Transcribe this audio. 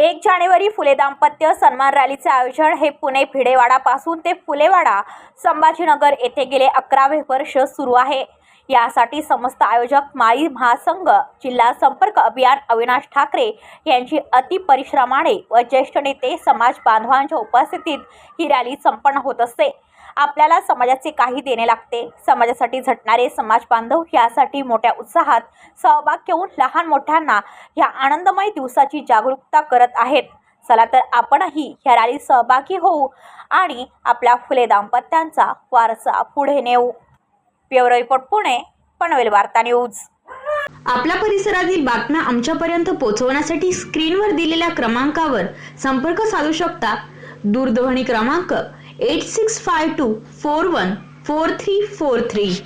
एक जानेवारी फुले दाम्पत्य सन्मान रॅलीचे आयोजन हे पुणे भिडेवाडापासून ते फुलेवाडा संभाजीनगर येथे गेले अकरावे वर्ष सुरू आहे. यासाठी समस्त आयोजक माळी महासंघ जिल्हा संपर्क अभियान अविनाश ठाकरे यांची अतिपरिश्रमाने व ज्येष्ठ नेते समाज बांधवांच्या उपस्थितीत ही रॅली संपन्न होत असते. आपल्याला समाजाचे काही देणे लागते. समाजासाठी झटणारे समाज बांधव यासाठी मोठ्या उत्साहात सहभाग घेऊन लहान मोठ्यांना ह्या आनंदमय दिवसाची जागरूकता करत आहेत. चला तर आपणही ह्या रॅलीत सहभागी होऊ आणि आपल्या फुले दाम्पत्यांचा वारसा पुढे नेऊ. ब्युरो रिपोर्ट पुणे पनवेल वार्ता न्यूज. आपल्या परिसरातील बातम्या आमच्यापर्यंत पोहोचवण्यासाठी स्क्रीनवर दिलेल्या क्रमांकावर संपर्क साधू शकता. दूरध्वनी क्रमांक 8652 414343.